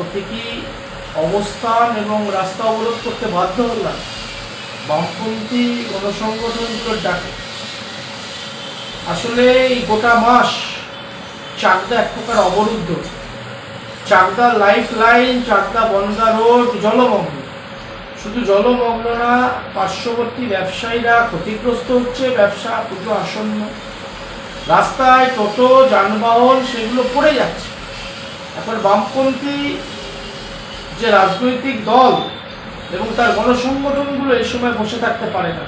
প্রতীকী অবস্থান এবং রাস্তা অবরোধ করতে বাধ্য হলাম। বামপন্থী গণসংগঠনগুলোর ডাকে। আসলে এই গোটা মাস চাকদা এক প্রকার অবরুদ্ধ। Chakdah life line Chakdah Bongaon road, জলমগ্ন। শুধু জলমগ্ন না, পার্শ্ববর্তী ব্যবসায়ীরা ক্ষতিগ্রস্ত হচ্ছে, ব্যবসা পুজো আসন্ন। রাস্তায় টোটো, যানবাহন, সেগুলো পড়ে যাচ্ছে। এখন বামপন্থী যে রাজনৈতিক দল এবং তার গণসংগঠনগুলো এই সময় বসে থাকতে পারে না।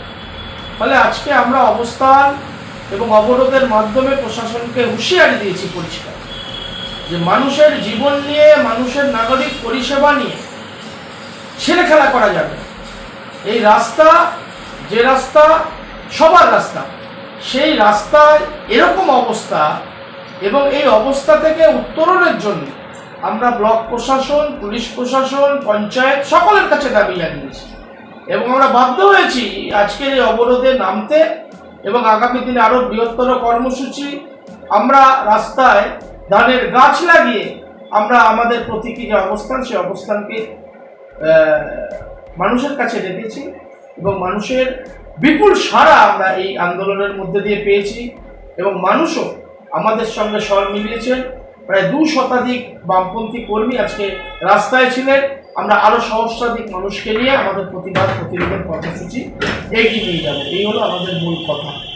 ফলে আজকে আমরা অবস্থান এবং অবরোধের মাধ্যমে প্রশাসনকে হুঁশিয়ারি দিয়েছি পরিষ্কার। যে মানুষের জীবন নিয়ে, মানুষের নাগরিক পরিষেবা নিয়ে ছেলে খেলা করা যাবে এই রাস্তা, যে রাস্তা, সবার রাস্তা, সেই রাস্তায় এরকম অবস্থা এবং এই অবস্থা থেকে উত্তরণের জন্য আমরা ব্লক প্রশাসন, পুলিশ প্রশাসন, পঞ্চায়েত সকলের কাছে দাবি জানিয়েছি। এবং আমরা বাধ্য হয়েছি আজকের এই অবরোধে নামতে এবং আগামী দিনে আরও বৃহত্তর কর্মসূচি। আমরা রাস্তায় ধানের গাছ লাগিয়ে আমরা আমাদের প্রতীকী যে অবস্থান, সেই অবস্থানকে মানুষের কাছে রেখেছি এবং মানুষের বিপুল সাড়া আমরা এই আন্দোলনের মধ্যে দিয়ে পেয়েছি এবং মানুষও আমাদের সঙ্গে স্বর মিলিয়েছেন। প্রায় দু শতাধিক বামপন্থী কর্মী আজকে রাস্তায় ছিলেন। আমরা আরও সহস্রাধিক মানুষকে নিয়ে আমাদের প্রতিবাদ প্রতিরোধের কর্মসূচি এগিয়ে নিয়ে যাব। এই হলো আমাদের মূল কথা।